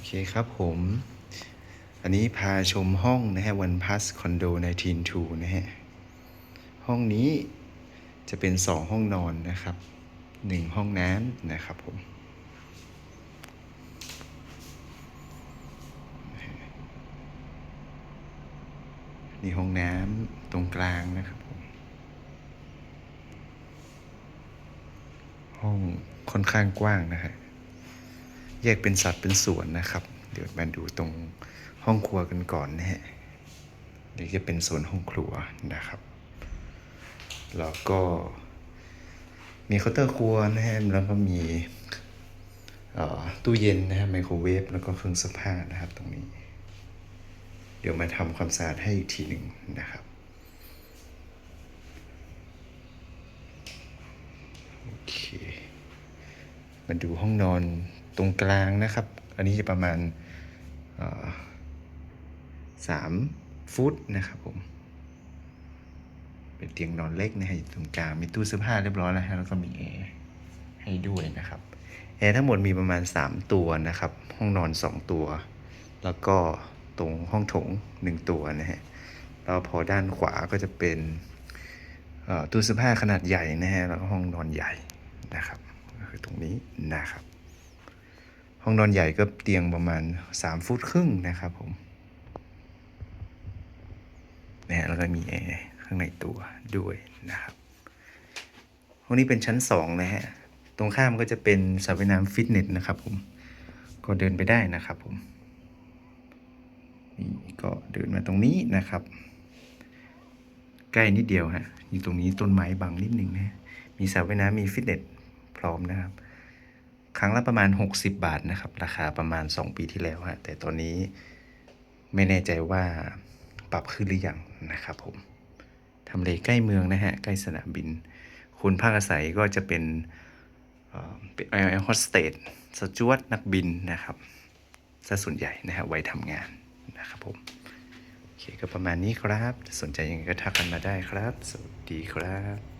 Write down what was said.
อเคครับผม อันนี้พาชมห้องนะฮะวันพัสคอนโดในทีนทูนะฮะ ห้องนี้จะเป็นสองห้องนอนนะครับหนึ่งห้องน้ำนะครับผม นี่ห้องน้ำตรงกลางนะครับผม ห้องค่อนข้างกว้างนะฮะ แยกเป็นสัดเป็นส่วนนะครับ เดี๋ยวมาดูตรงห้องครัวกันก่อนนะฮะเดี๋ยวจะเป็นโซนห้องครัวนะครับ แล้วก็มีเคาน์เตอร์ครัวนะฮะแล้วก็มีตู้เย็นนะฮะไมโครเวฟแล้วก็เครื่องซักผ้านะครับตรงนี้ เดี๋ยวมาทำความสะอาดให้อีกทีหนึ่งนะครับโอเคมาดูห้องนอน ตรงกลางนะครับ อันนี้จะประมาณสามฟุตนะครับผม เป็นเตียงนอนเล็กนะฮะอยู่ตรงกลาง มีตู้เสื้อผ้าเรียบร้อยแล้วฮะแล้วก็มีแอร์ให้ด้วยนะครับแอร์ทั้งหมดมีประมาณ 3 ตัวนะครับ ห้องนอน 2 ตัว แล้วก็ตรงห้องโถง 1 ตัวนะฮะแล้วพอด้านขวาก็จะเป็นตู้เสื้อผ้าขนาดใหญ่นะฮะแล้วก็ห้องนอนใหญ่นะครับก็คือตรงนี้นะครับ ห้องนอนใหญ่ก็เตียงประมาณ 3 ฟุตครึ่งนะครับผมนะฮะแล้วก็มีแอร์ข้างในตัวด้วยนะครับห้องนี้เป็นชั้น 2 นะฮะ ตรงข้ามก็จะเป็นสระว่ายน้ำฟิตเนสนะครับผม ก็เดินไปได้นะครับผม นี่ก็เดินมาตรงนี้นะครับ ใกล้นิดเดียวฮะ อยู่ตรงนี้ต้นไม้บังนิดนึงนะ มีสระว่ายน้ำมีฟิตเนสพร้อมนะครับ ครั้งละประมาณ 60 บาทนะครับ ราคาประมาณ 2 ปีที่แล้วฮะแต่ตอนนี้ไม่แน่ใจว่าปรับขึ้นหรือยังนะครับผมทำเลใกล้เมืองนะฮะ ใกล้สนามบิน คนภาคอาศัยก็จะเป็นเอ่อเป็นแอร์โฮสเตสสจวตนักบินนะครับซะส่วนใหญ่นะฮะไว้ทำงานนะครับผมโอเคก็ประมาณนี้ครับ สนใจยังไงก็ทักกันมาได้ครับ สวัสดีครับ